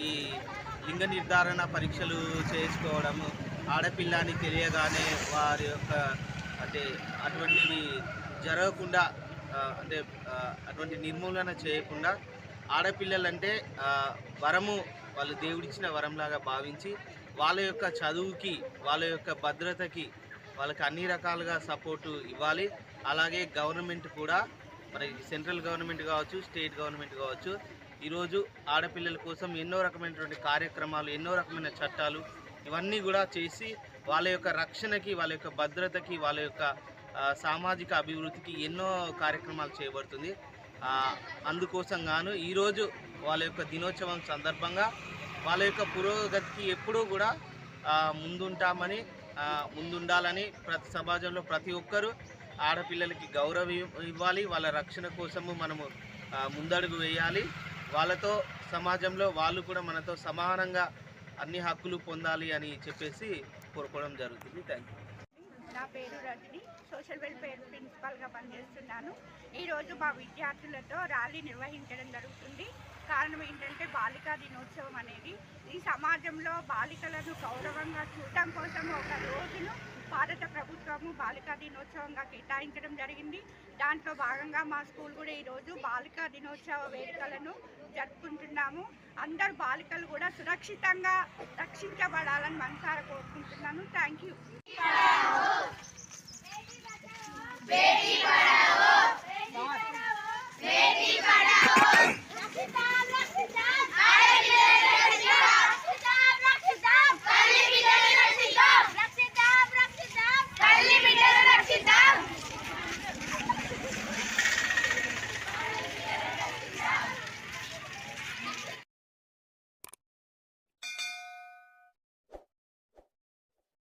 ఈ లింగ నిర్ధారణ పరీక్షలు చేసుకోవడము ఆడపిల్ల అని తెలియగానే వారి యొక్క అంటే అటువంటివి జరగకుండా అంటే అటువంటి నిర్మూలన చేయకుండా ఆడపిల్లలంటే వరము వాళ్ళు దేవుడిచ్చిన వరంలాగా భావించి వాళ్ళ యొక్క చదువుకి వాళ్ళ యొక్క భద్రతకి వాళ్ళకి అన్ని రకాలుగా సపోర్టు ఇవ్వాలి. అలాగే గవర్నమెంట్ కూడా మరి సెంట్రల్ గవర్నమెంట్ కావచ్చు స్టేట్ గవర్నమెంట్ కావచ్చు ఈరోజు ఆడపిల్లల కోసం ఎన్నో రకమైనటువంటి కార్యక్రమాలు ఎన్నో రకమైన చట్టాలు ఇవన్నీ కూడా చేసి వాళ్ళ యొక్క రక్షణకి వాళ్ళ యొక్క భద్రతకి వాళ్ళ యొక్క సామాజిక అభివృద్ధికి ఎన్నో కార్యక్రమాలు చేయబడుతుంది అందుకోసం గాను ఈరోజు వాళ్ళ యొక్క దినోత్సవం సందర్భంగా వాళ్ళ యొక్క పురోగతికి ఎప్పుడూ కూడా ముందుంటామని ముందుండాలని ప్రతి సమాజంలో ప్రతి ఒక్కరూ ఆడపిల్లలకి గౌరవం ఇవ్వాలి. వాళ్ళ రక్షణ కోసము మనము ముందడుగు వేయాలి. వాళ్ళతో సమాజంలో వాళ్ళు కూడా మనతో సమానంగా అన్ని హక్కులు పొందాలి అని చెప్పేసి కోరుకోవడం జరుగుతుంది. థ్యాంక్ యూ నా పేరు రజని. సోషల్ వెల్ఫేర్ ప్రిన్సిపాల్గా పనిచేస్తున్నాను. ఈరోజు మా విద్యార్థులతో ర్యాలీ నిర్వహించడం జరుగుతుంది. కారణం ఏంటంటే బాలికా దినోత్సవం అనేది ఈ సమాజంలో బాలికలను గౌరవంగా చూడటం కోసం ఒక రోజును భారత ప్రభుత్వము బాలికా దినోత్సవంగా కేటాయించడం జరిగింది. దాంట్లో భాగంగా మా స్కూల్ కూడా ఈరోజు బాలికా దినోత్సవ వేడుకలను జరుపుకుంటున్నాము. అందరు బాలికలు కూడా సురక్షితంగా రక్షించబడాలని మనసారా కోరుకుంటున్నాను. Thank you